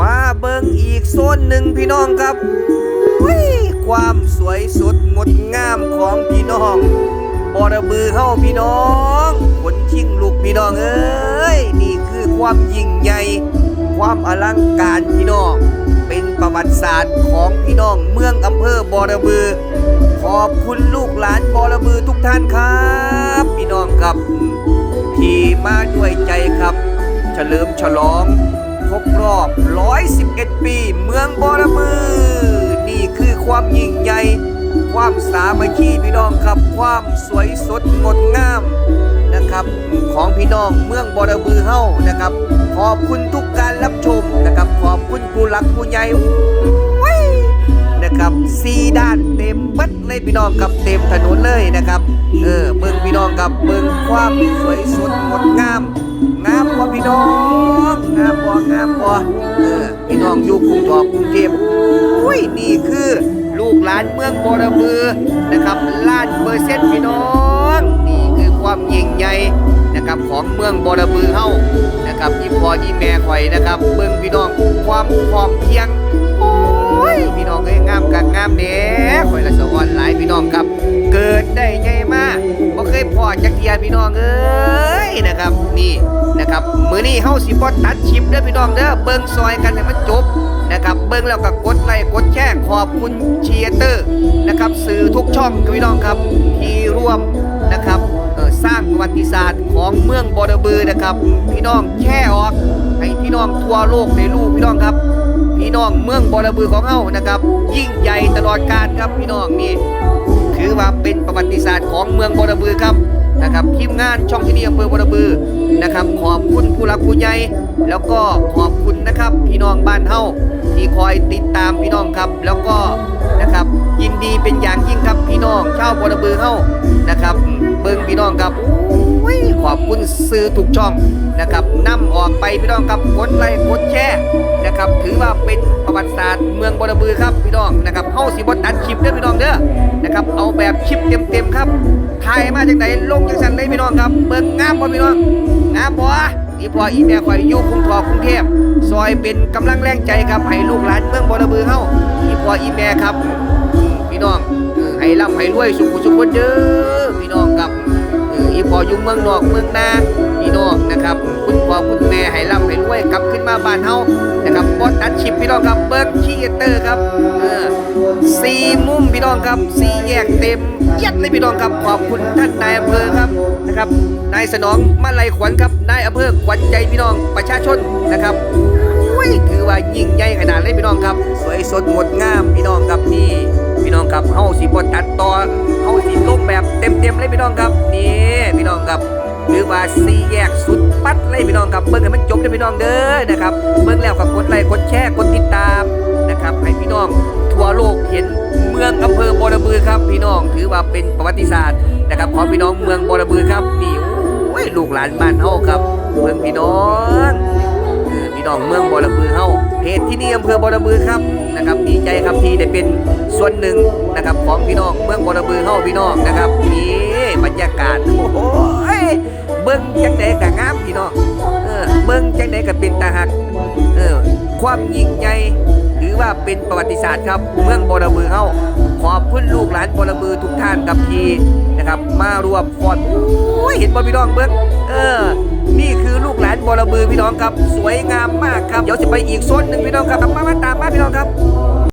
มาเบิงอีกโซนหนึ่งพี่น้องครับอุ้ยความสวยสดงดงามของพี่น้องบอระบือเข้าพี่น้องขนชิงลูกพี่น้องเอ้ย นี่คือความยิ่งใหญ่ ความอลังการพี่น้อง เป็นประวัติศาสตร์ของพี่น้องเมืองอำเภอบอระบือ ขอบคุณลูกหลานบอระบือทุกท่านครับ พี่น้องครับที่มาด้วยใจครับ เฉลิมฉลอง ครบรอบ 111 ปี เมืองบอระบือ นี่คือความยิ่งใหญ่ ความสามัคคีพี่น้องครับ ความสวยสดงดงามนะครับ ของพี่น้องเมืองบอระบือเฮ้านะครับ ขอบคุณทุกการรับชมนะครับ ขอบคุณผู้หลักผู้ใหญ่นะครับสีด้านเต็มเบัดเลยพี่น้องครับเต็มถนนเลยนะครับ เออเบิ่งพี่น้องครับเบิ่งความสวยสดงดงาม งามบ่พี่น้องงามบ่งามบ่เออพี่น้องอยู่กรุงทองกรุงเทพอุ้ยนี่คือ ลูกหลานเมืองบอระบือนะครับล้านเปอร์เซ็นต์พี่น้องนี่คือความยิ่งใหญ่นะครับของเมืองบอระบือเฮานะครับอีพ่ออีแม่ข่อยนะครับเบิ่งพี่น้องความพร้อมเพียงโอ้ยพี่น้องเอ้ยงามกังามเด้ข่อยละสะอ่อนหลายพี่น้องครับ เกิดได้ใหญ่มากบ่เคยพอจักเทียพี่น้องเอ้ย นะครับนี่นะครับมือนี้เฮาสิบ่ตัดชิปเด้อพี่น้องเด้อเบิ่งซอยกันให้มันจบนะครับเบิ่งแล้วก็กดไลค์กดแชร์ขอบคุณเชียร์เตอร์นะครับสื่อทุกช่องพี่น้องครับที่ร่วมนะครับสร้างประวัติศาสตร์ของเมืองบอระบือนะครับ พี่น้องแช่ออกให้พี่น้องทั่วโลกได้รู้พี่น้องครับ พี่น้องเมืองบอระบือของเฮานะครับ ยิ่งใหญ่ตลอดกาลครับพี่น้องนี่ถือว่าเป็นประวัติศาสตร์ของเมืองบอระบือครับ นะครับทีมงานช่องที่นี่อำเภอบอระบือนะครับ ขอบคุณผู้รักผู้ใหญ่แล้วก็ขอบคุณนะครับพี่น้องบ้านเฮาที่คอยติดตามพี่น้องครับ แล้วก็นะครับยินดีเป็นอย่างยิ่งครับพี่น้องชาวบอระบือเฮานะครับ เบิ่งพี่น้องครับขอบคุณซื้อทุกช่องนะครับนำออกไปพี่น้องครับกดไลค์กดแชร์นะครับ ถือว่าเป็นประวัติศาสตร์เมือง บอระบือครับพี่น้องนะครับเฮาสิบ่ตัดคลิปเด้อพี่น้องเด้อนะครับเอาแบบคลิปเต็มๆครับถ่ายมาจากไหนลงจังซั่นเลยพี่น้องครับเบิ่งงามบ่พี่น้องงามบ่อีพออีแม่ข่อยอยู่กรุงทอกรุงเทพซอยเป็นกำลังแรงใจครับให้ลูกหลานเมืองบอระบือเฮาอีพออีแม่ครับพี่น้องให้ร่ำให้รวยสุขสุขคนเด้อพี่น้องครับอีพออยู่เมืองนอกเมืองนา นะครับคุณพ่อคุณแม่ให้ร่ำให้รวยกลับขึ้นมาบ้านเฮานะครับบอตัดชิปพี่น้องครับเบิร์กชีเตอร์ครับเออสี่มุมพี่น้องครับสี่แยกเต็มยัดเลยพี่น้องครับขอบคุณท่านนายอำเภอครับนะครับนายสนองมาลัยขวัญครับนายอำเภอขวัญใจพี่น้องประชาชนนะครับอุ้ยถือว่ายิ่งใหญ่ขนาดเลยพี่น้องครับ สวยสดงดงามพี่น้องครับนี่พี่น้องครับเฮาสิบ่ตัดต่อเฮาสิลงแบบเต็มๆเลยพี่น้องครับนี่พี่น้องครับ หรือว่าสี่แยกสุดปัดเลยพี่น้องครับเบิ่งให้มันจบเลยพี่น้องเด้อนะครับเบิ่งแล้วก็กดไลค์กดแชร์กดติดตามนะครับให้พี่น้องทั่วโลกเห็นเมืองอำเภอบอระบือครับพี่น้องถือว่าเป็นประวัติศาสตร์นะครับของพี่น้องเมืองบอระบือครับนี่โอ้ยลูกหลานบ้านเฮาครับเมืองพี่น้องเออพี่น้องเมืองบอระบือเฮาเพจที่นี่อำเภอบอระบือครับนะครับดีใจครับที่ เป็นส่วนหนึ่งนะครับของพี่น้องเมืองบอระบือเฮาพี่น้องนะครับนี่บรรยากาศโอ้โหเบิ้งจังไดก็งามพี่น้องเออเบิ้งจังไดก็เป็นตาหักเออความยิ่งใหญ่ถือว่าเป็นประวัติศาสตร์ครับเมืองบอระบือเฮาขอบคุณลูกหลานบอระบือทุกท่านครับที่นะครับมารวมฟอนโอ้ยเห็นบ่พี่น้องเบิ้งเออนี่คือลูกหลานบอระบือพี่น้องครับ สวยงามมากครับเดี๋ยวจะไปอีกโซนหนึ่งพี่น้องครับมามาตามมาพี่น้องครับ